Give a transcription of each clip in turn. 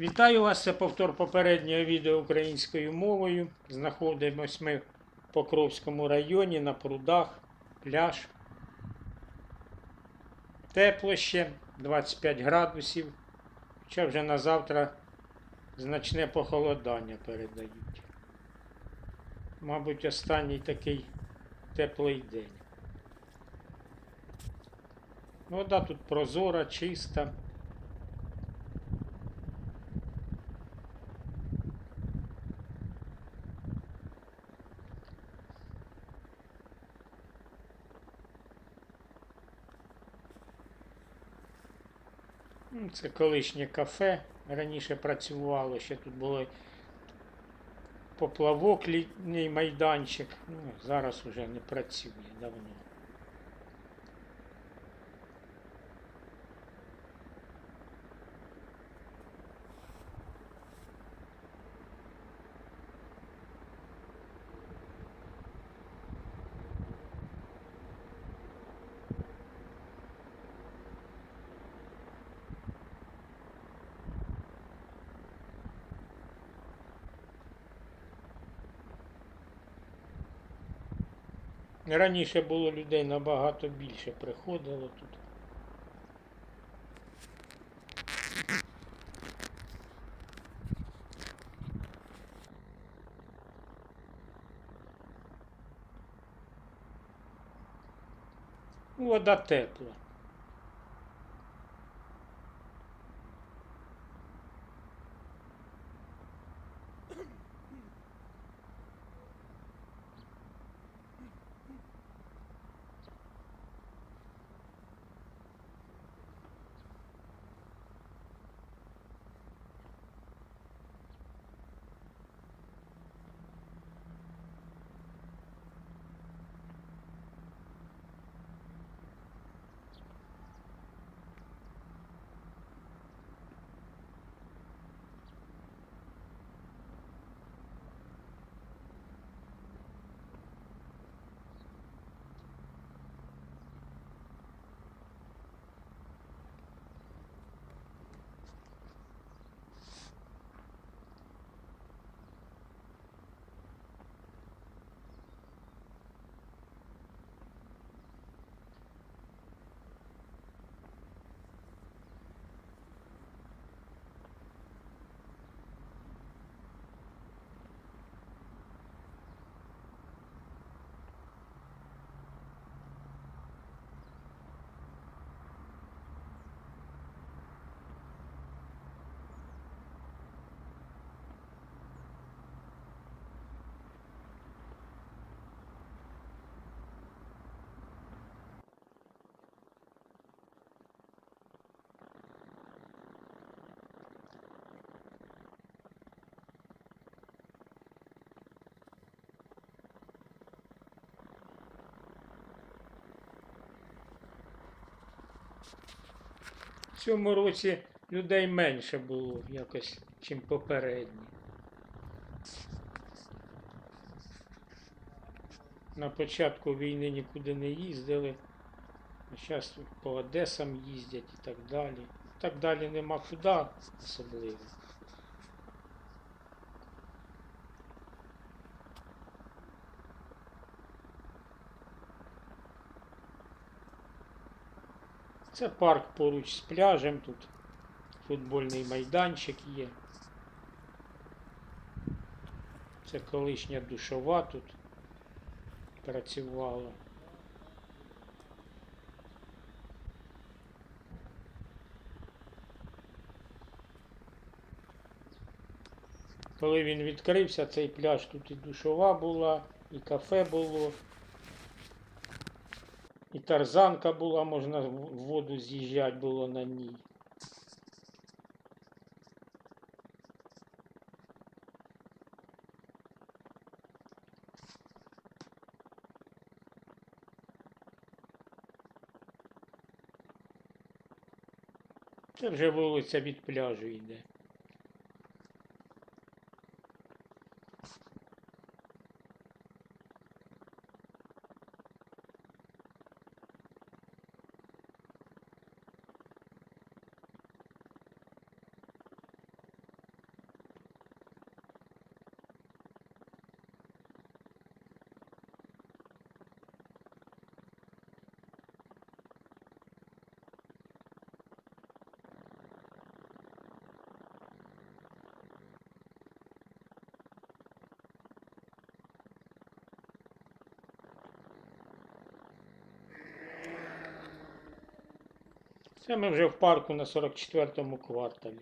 Вітаю вас, це повтор попереднього відео українською мовою. Знаходимось ми в Покровському районі на прудах, пляж. Тепло ще 25 градусів. Хоча вже на завтра значне похолодання передають. Мабуть, останній такий теплий день. Вода тут прозора, чиста. Це колишнє кафе. Раніше працювало, ще тут були поплавок, літній майданчик. Ну, зараз вже не працює давно. Раніше було людей набагато більше приходило тут. Вода тепла. В цьому році людей менше було якось, чим попередні. На початку війни нікуди не їздили, а зараз по Одесам їздять і так далі. Так далі нема куди особливо. Це парк поруч з пляжем, тут футбольний майданчик є. Це колишня душова тут працювала. Коли він відкрився, цей пляж тут і душова була, і кафе було. І тарзанка була, можна в воду з'їжджати було на ній. Це вже вулиця від пляжу йде. Це ми вже в парку на 44-му кварталі.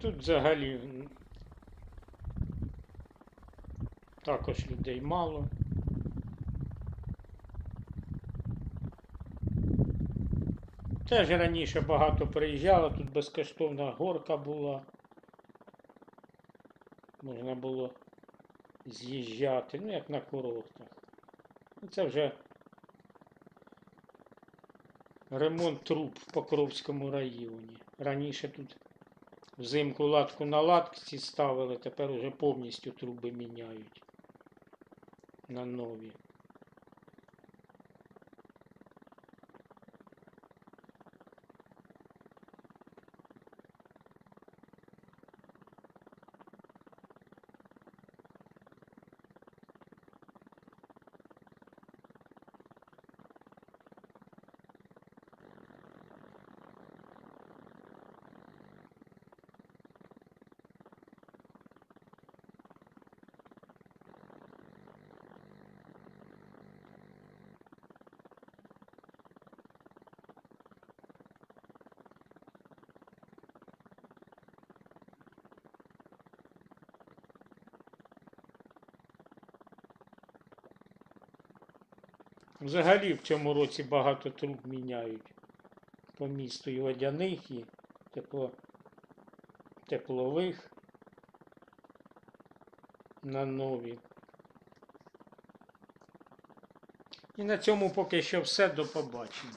Тут взагалі також людей мало. Теж раніше багато приїжджало, тут безкоштовна горка була. Можна було з'їжджати, ну як на курортах. Ну, Це вже ремонт труб в Покровському районі. Раніше тут взимку латку на латці ставили, тепер уже повністю труби міняють на нові. Взагалі в цьому році багато труб міняють по місту і водяних, і тепло, теплових на нові. І на цьому поки що все. До побачення.